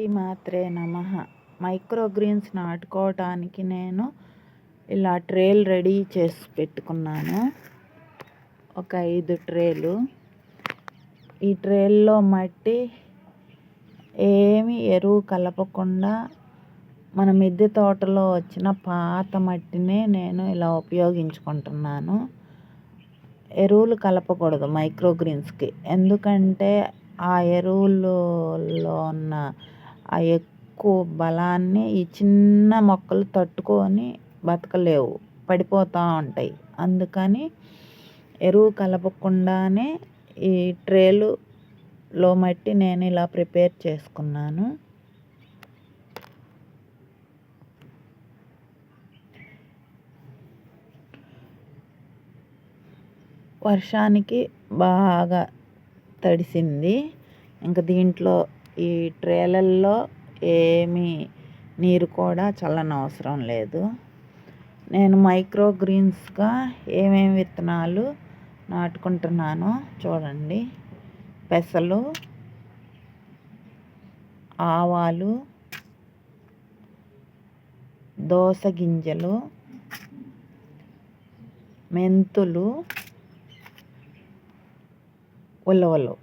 శ్రీ మాత్రే నమ. మైక్రోగ్రీన్స్ నాటుకోవటానికి నేను ఇలా ట్రేలు రెడీ చేసి పెట్టుకున్నాను. ఒక ఐదు ట్రేలు. ఈ ట్రేల్లో మట్టి ఏమి ఎరువు కలపకుండా మన మిద్దె తోటలో వచ్చిన పాత మట్టినే నేను ఇలా ఉపయోగించుకుంటున్నాను. ఎరువులు కలపకూడదు మైక్రోగ్రీన్స్కి. ఎందుకంటే ఆ ఎరువులలో ఉన్న ఆ ఎక్కువ బలాన్ని ఈ చిన్న మొక్కలు తట్టుకొని బతకలేవు. పడిపోతూ ఉంటాయి. అందుకని ఎరువు కలపకుండానే ఈ ట్రేలులో మట్టి నేను ఇలా ప్రిపేర్ చేసుకున్నాను. వర్షానికి బాగా తడిసింది. ఇంకా దీంట్లో ఈ ట్రేలల్లో ఏమీ నీరు కూడా చల్లనవసరం లేదు. నేను మైక్రో గ్రీన్స్గా ఏమేమి విత్తనాలు నాటుకుంటున్నానో చూడండి. పెసలు ఆవాలు దోస గింజలు మెంతులు ఉలవలు.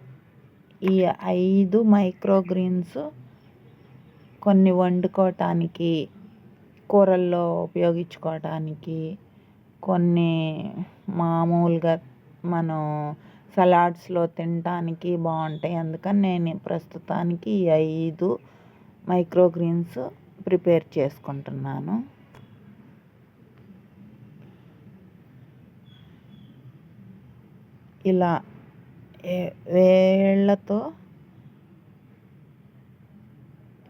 ఈ ఐదు మైక్రోగ్రీన్స్ కొన్ని వండుకోవటానికి కూరల్లో ఉపయోగించుకోవటానికి కొన్ని మామూలుగా మనం సలాడ్స్లో తినటానికి బాగుంటాయి. అందుకని నేను ప్రస్తుతానికి ఈ ఐదు మైక్రో గ్రీన్స్ ప్రిపేర్ చేసుకుంటున్నాను. ఇలా వేళ్ళతో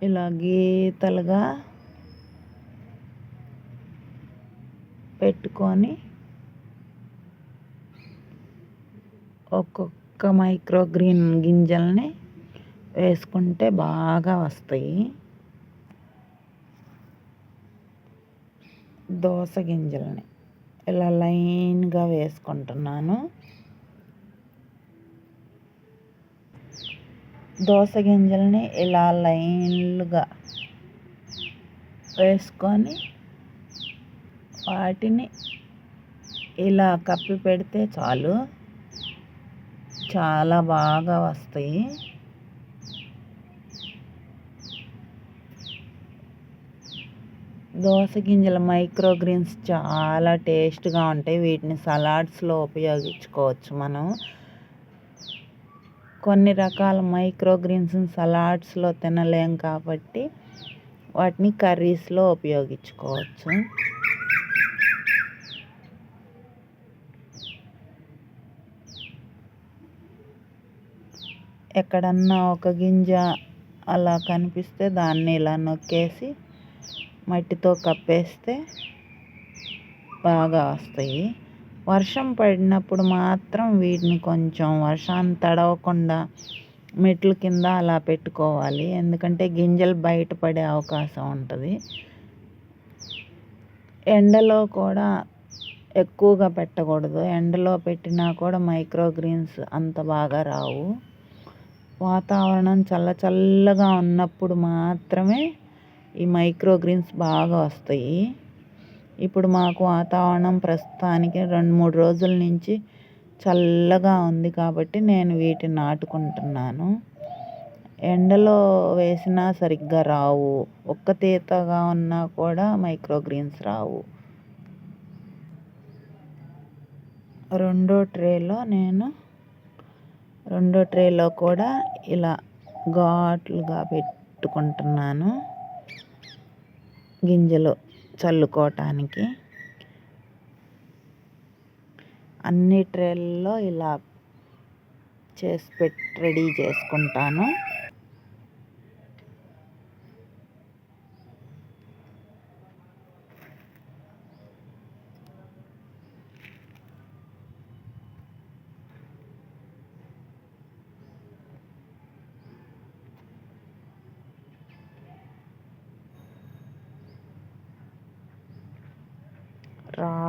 ఇలా గీతలుగా పెట్టుకొని ఒక్కొక్క మైక్రోగ్రీన్ గింజల్ని వేసుకుంటే బాగా వస్తాయి. దోస గింజల్ని ఇలా లైన్గా వేసుకుంటున్నాను. దోస గింజల్ని ఇలా లైన్లుగా వేసుకొని వాటిని ఇలా కప్పి పెడితే చాలు. చాలా బాగా వస్తాయి. దోస గింజల మైక్రో గ్రీన్స్ చాలా టేస్ట్గా ఉంటాయి. వీటిని సలాడ్స్లో ఉపయోగించుకోవచ్చు మనం. కొన్ని రకాల మైక్రోగ్రీన్స్ సలాడ్స్లో తినలేం కాబట్టి వాటిని కర్రీస్లో ఉపయోగించుకోవచ్చు. ఎక్కడన్నా ఒక గింజ అలా కనిపిస్తే దాన్ని ఇలా నొక్కేసి మట్టితో కప్పేస్తే బాగా వస్తాయి. వర్షం పడినప్పుడు మాత్రం వీటిని కొంచెం వర్షాన్ని తడవకుండా మెట్ల కింద అలా పెట్టుకోవాలి. ఎందుకంటే గింజలు బయటపడే అవకాశం ఉంటుంది. ఎండలో కూడా ఎక్కువగా పెట్టకూడదు. ఎండలో పెట్టినా కూడా మైక్రోగ్రీన్స్ అంత బాగా రావు. వాతావరణం చల్ల చల్లగా ఉన్నప్పుడు మాత్రమే ఈ మైక్రోగ్రీన్స్ బాగా వస్తాయి. ఇప్పుడు మాకు వాతావరణం ప్రస్తుతానికి రెండు మూడు రోజుల నుంచి చల్లగా ఉంది కాబట్టి నేను వీటిని నాటుకుంటున్నాను. ఎండలో వేసినా సరిగ్గా రావు. ఒక్క తీతగా ఉన్నా కూడా మైక్రో గ్రీన్స్ రావు. రెండో ట్రేలో నేను రెండో ట్రేలో కూడా ఇలా ఘాట్లుగా పెట్టుకుంటున్నాను. గింజలు. చల్లుకోవటానికి. అన్ని ట్రేల్లో ఇలా చేసి పెట్టి రెడీ చేసుకుంటాను.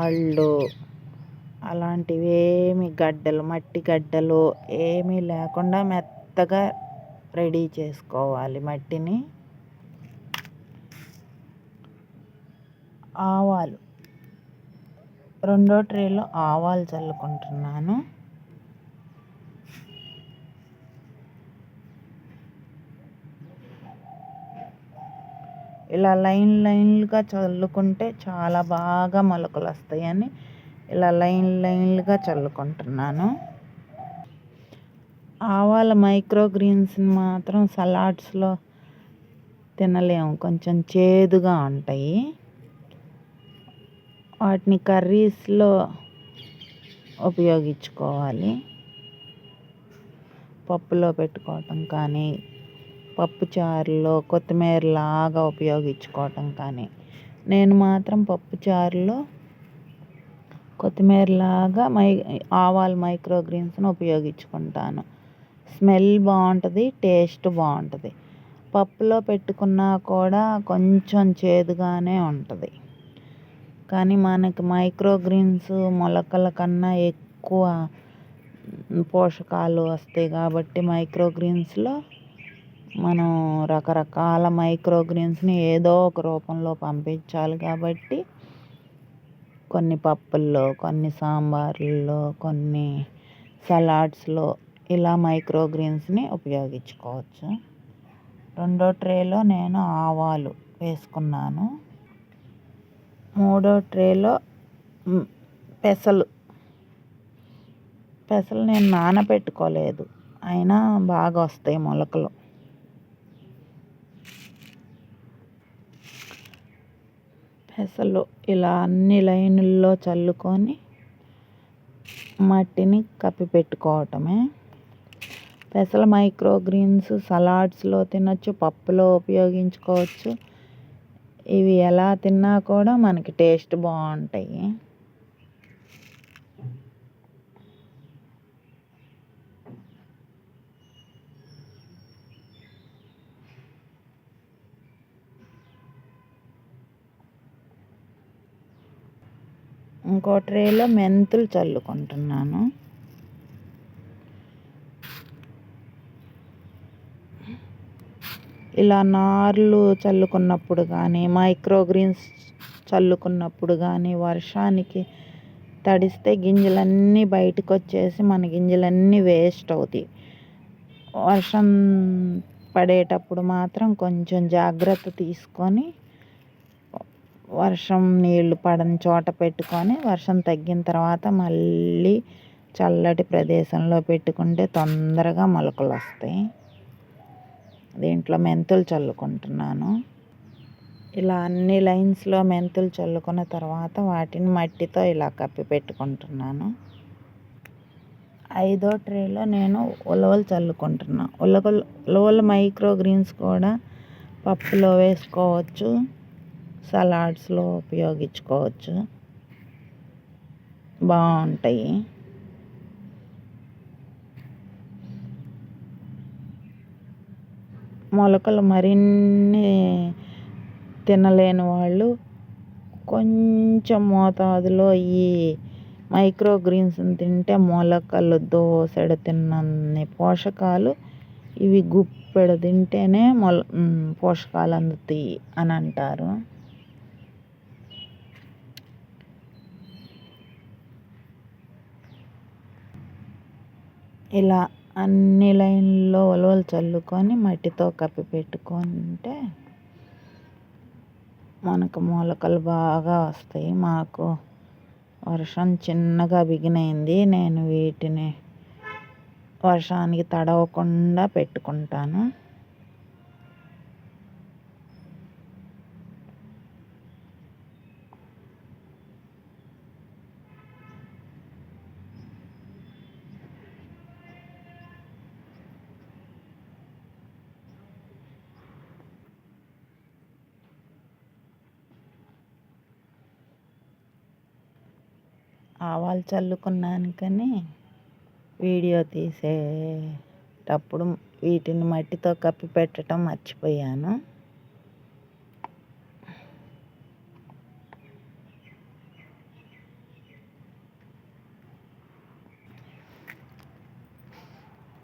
రాళ్ళు అలాంటివి ఏమి గడ్డలు మట్టి గడ్డలు ఏమీ లేకుండా మెత్తగా రెడీ చేసుకోవాలి మట్టిని. ఆవాలు. రెండో ట్రేలో ఆవాలు చల్లుకుంటున్నాను. ఇలా లైన్ లైన్లుగా చల్లుకుంటే చాలా బాగా మొలకలు వస్తాయని ఇలా లైన్ లైన్లుగా చల్లుకుంటున్నాను. ఆవాల మైక్రో గ్రీన్స్ని మాత్రం సలాడ్స్లో తినలేము. కొంచెం చేదుగా ఉంటాయి. వాటిని కర్రీస్లో ఉపయోగించుకోవాలి. పప్పులో పెట్టుకోవటం కానీ పప్పు చారులో కొత్తిమీర లాగా ఉపయోగించుకోవటం కానీ నేను మాత్రం పప్పు చారులో కొత్తిమీర లాగా మై ఆవాల మైక్రోగ్రీన్స్ను ఉపయోగించుకుంటాను. స్మెల్ బాగుంటుంది టేస్ట్ బాగుంటుంది. పప్పులో పెట్టుకున్నా కూడా కొంచెం చేదుగానే ఉంటుంది. కానీ మనకి మైక్రోగ్రీన్స్ మొలకల కన్నా ఎక్కువ పోషకాలు వస్తాయి కాబట్టి మైక్రోగ్రీన్స్లో మనం రకరకాల మైక్రోగ్రీన్స్ని ఏదో ఒక రూపంలో పంపించాలి కాబట్టి కొన్ని పప్పుల్లో కొన్ని సాంబార్లలో కొన్ని సలాడ్స్లో ఇలా మైక్రో గ్రీన్స్ని ఉపయోగించుకోవచ్చు. రెండో ట్రేలో నేను ఆవాలు వేసుకున్నాను. మూడో ట్రేలో పెసలు. పెసలు నేను నానబెట్టుకోలేదు. అయినా బాగా వస్తాయి మొలకలు. పెసలు ఇలా అన్ని లైనుల్లో చల్లుకొని మట్టిని కప్పి పెట్టుకోవటమే. పెసల మైక్రో గ్రీన్స్ సలాడ్స్లో తినచ్చు పప్పులో ఉపయోగించుకోవచ్చు. ఇవి ఎలా తిన్నా కూడా మనకి టేస్ట్ బాగుంటాయి. ఇంకో ట్రేలో మెంతులు చల్లుకుంటున్నాను. ఇలా నార్లు చల్లుకున్నప్పుడు కానీ మైక్రోగ్రీన్స్ చల్లుకున్నప్పుడు కానీ వర్షానికి తడిస్తే గింజలన్నీ బయటకు వచ్చేసి మన గింజలన్నీ వేస్ట్ అవుతాయి. వర్షం పడేటప్పుడు మాత్రం కొంచెం జాగ్రత్త తీసుకొని వర్షం నీళ్ళు పడని చోట పెట్టుకొని వర్షం తగ్గిన తర్వాత మళ్ళీ చల్లటి ప్రదేశంలో పెట్టుకుంటే తొందరగా మొలకలు వస్తాయి. దీంట్లో మెంతులు చల్లుకుంటున్నాను. ఇలా అన్ని లైన్స్లో మెంతులు చల్లుకున్న తర్వాత వాటిని మట్టితో ఇలా కప్పి పెట్టుకుంటున్నాను. ఐదో ట్రేలో నేను ఉలవలు చల్లుకుంటున్నాను ఉలవలు ఉలవలు మైక్రో గ్రీన్స్ కూడా పప్పులో వేసుకోవచ్చు. సలాడ్స్లో ఉపయోగించుకోవచ్చు. బాగుంటాయి. మొలకలు మరిన్ని తినలేని వాళ్ళు కొంచెం మోతాదులో ఈ మైక్రో గ్రీన్స్ని తింటే మొలకలు దోసెడు తిన్నన్ని పోషకాలు ఇవి గుప్పెడు తింటేనే మొల పోషకాలు అందుతాయి అని అంటారు. ఇలా అన్ని లైన్లో ఉలవలు చల్లుకొని మట్టితో కప్పి పెట్టుకుంటే మనకు మొలకలు బాగా వస్తాయి. మాకు వర్షం చిన్నగా బిగినైంది. నేను వీటిని వర్షానికి తడవకుండా పెట్టుకుంటాను. ఆవాలు చల్లుకున్నాను కానీ వీడియో తీసేటప్పుడు వీటిని మట్టితో కప్పి పెట్టడం మర్చిపోయాను.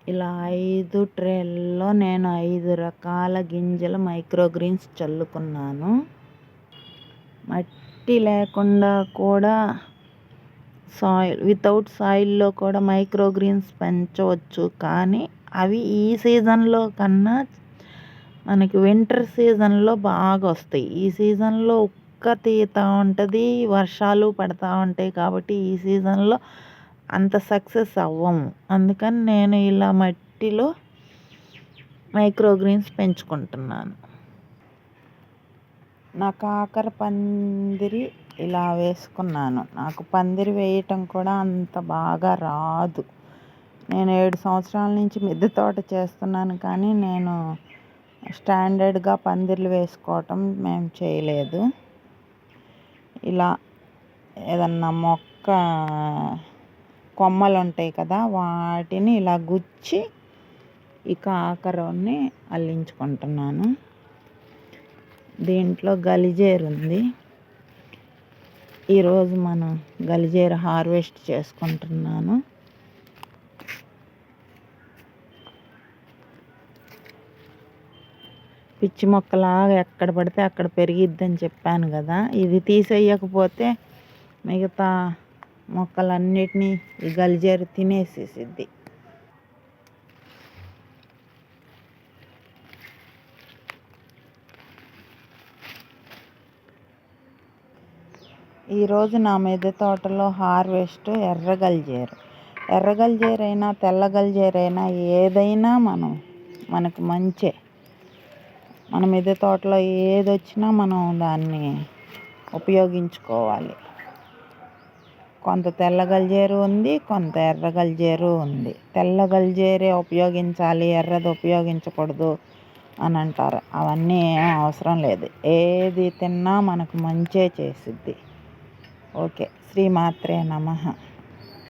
ఇలా ఐదు ట్రేల్లో నేను ఐదు రకాల గింజల మైక్రోగ్రీన్స్ చల్లుకున్నాను. మట్టి లేకుండా కూడా సాయిల్ వితౌట్ సాయిల్లో కూడా మైక్రో గ్రీన్స్ పెంచవచ్చు. కానీ అవి ఈ సీజన్లో కన్నా మనకి వింటర్ సీజన్లో బాగా వస్తాయి. ఈ సీజన్లో ఉక్క తీతూ ఉంటుంది వర్షాలు పడతా ఉంటాయి కాబట్టి ఈ సీజన్లో అంత సక్సెస్ అవ్వము. అందుకని నేను ఇలా మట్టిలో మైక్రో గ్రీన్స్ పెంచుకుంటున్నాను. నా కాకర పందిరి ఇలా వేసుకున్నాను. నాకు పందిరి వేయటం కూడా అంత బాగా రాదు. నేను ఏడు సంవత్సరాల నుంచి మిద్దె తోట చేస్తున్నాను కానీ నేను స్టాండర్డ్గా పందిర్లు వేసుకోవటం మేము చేయలేదు. ఇలా ఏదన్నా మొక్క కొమ్మలు ఉంటాయి కదా వాటిని ఇలా గుచ్చి ఈ కాకరని అల్లించుకుంటున్నాను. దీంట్లో గలిజేరు ఉంది ఈరోజు మనం గలిజేరు హార్వెస్ట్ చేసుకుంటున్నాను. పిచ్చి మొక్కలాగా ఎక్కడ పడితే అక్కడ పెరిగిద్దని చెప్పాను కదా. ఇది తీసేయకపోతే మిగతా మొక్కలన్నిటినీ ఈ గలిజేరు తినేసేసిద్ది. ఈరోజు నా మిద్దె తోటలో హార్వెస్ట్ ఎర్రగల్జేరు ఎర్రగల్జేరైనా తెల్లగల్జేరైనా ఏదైనా మనం మనకు మంచే. మన మిద్దె తోటలో ఏది వచ్చినా మనం దాన్ని ఉపయోగించుకోవాలి. కొంత తెల్లగల్జేరు ఉంది కొంత ఎర్రగల్జేరు ఉంది. తెల్లగల్జేరే ఉపయోగించాలి ఎర్రది ఉపయోగించకూడదు అని అంటారు. అవన్నీ ఏం అవసరం లేదు. ఏది తిన్నా మనకు మంచే చేసిద్ది. ఓకే. శ్రీమాత్రే నమ.